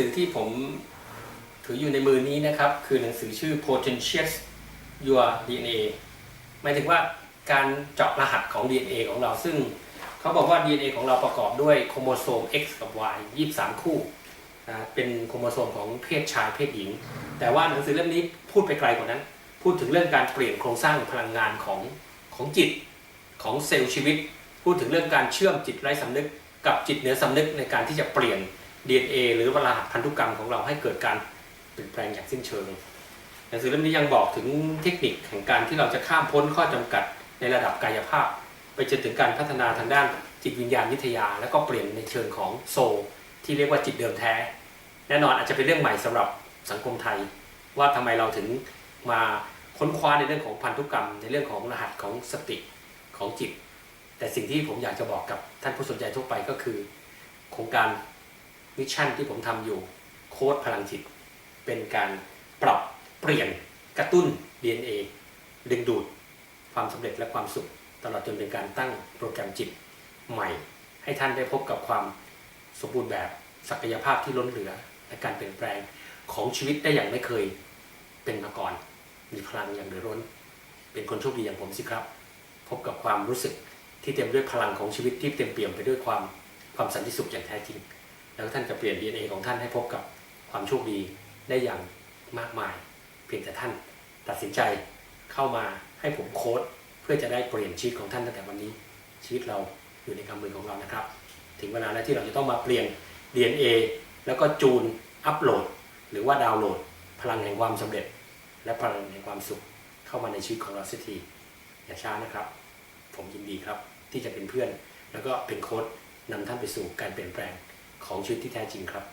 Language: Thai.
ือที่ผมถืออยู่ในมือนี้นะครับ คือหนังสือชื่อ Potentiate Your DNA หมายถึงว่าการเจาะรหัสของ DNA ของเราซึ่งเขาบอกว่า DNA ของเราประกอบด้วยโครโมโซม X กับ Y 23 คู่นะเป็นโครโมโซมของเพศชายเพศหญิง แต่ว่าหนังสือเล่มนี้พูดไปไกลกว่านั้น พูดถึงเรื่องการเปลี่ยนโครงสร้างพลังงานของของจิตของเซลล์ชีวิต พูดถึงเรื่องการเชื่อมจิตไร้สำนึก กับจิตเหนือสำนึกในการที่จะเปลี่ยน DNA หรือวรหัสพันธุกรรมของเราให้เกิดการเปลี่ยนแปลงอย่างสิ้นเชิงหนังสือเล่มนี้ยังบอกถึงเทคนิคแห่งการที่เราจะข้ามพ้นข้อจำกัดในระดับกายภาพ ไปจนถึงการพัฒนาทางด้านจิตวิญญาณวิทยา แล้วก็เปลี่ยนในเชิงของโซลที่เรียกว่าจิตเดิมแท้ แน่นอนอาจจะเป็นเรื่องใหม่สำหรับสังคมไทย ว่าทำไมเราถึงมาค้นคว้าในเรื่องของพันธุกรรม ในเรื่องของรหัสของสติของจิต แต่สิ่งที่ผมอยากจะบอกกับท่านผู้สนใจทั่วไปก็คือ โครงการ มิชชั่นที่ผมทำอยู่โค้ดพลังจิต เป็นการปรับเปลี่ยนกระตุ้น DNA ดึงดูด ความสำเร็จและความสุข ตลอดจนเป็นการตั้งโปรแกรมจิตใหม่ ให้ท่านได้พบกับความสมบูรณ์แบบศักยภาพที่ล้นเหลือ และการเปลี่ยนแปลงของชีวิตได้อย่างไม่เคยเป็นมาก่อน มีพลังอย่างเหลือล้น เป็นคนโชคดีอย่างผมสิครับ พบกับความรู้สึกที่เต็มด้วยพลังของชีวิตที่เต็มเปี่ยมไปด้วยความความสันติสุขอย่างแท้จริง แล้วท่านจะเปลี่ยน DNA ของท่านให้พบกับความโชคดีได้อย่างมากมาย เพียงแต่ท่านตัดสินใจเข้ามาให้ผมโค้ดเพื่อจะได้เปลี่ยนชีวิตของท่านตั้งแต่วันนี้ ชีวิตเราอยู่ในกำมือของเรานะครับ ถึงเวลาแล้วที่เราจะต้องมาเปลี่ยน DNA แล้วก็จูนอัปโหลด หรือว่าดาวน์โหลด พลังแห่งความสำเร็จ และพลังแห่งความสุขเข้ามาในชีวิตของเราสักทีอย่าช้านะครับ ผมยินดีครับที่จะเป็นเพื่อน แล้วก็เป็นโค้ดนำท่านไปสู่การเปลี่ยนแปลง ของชีวิตที่แท้จริงครับ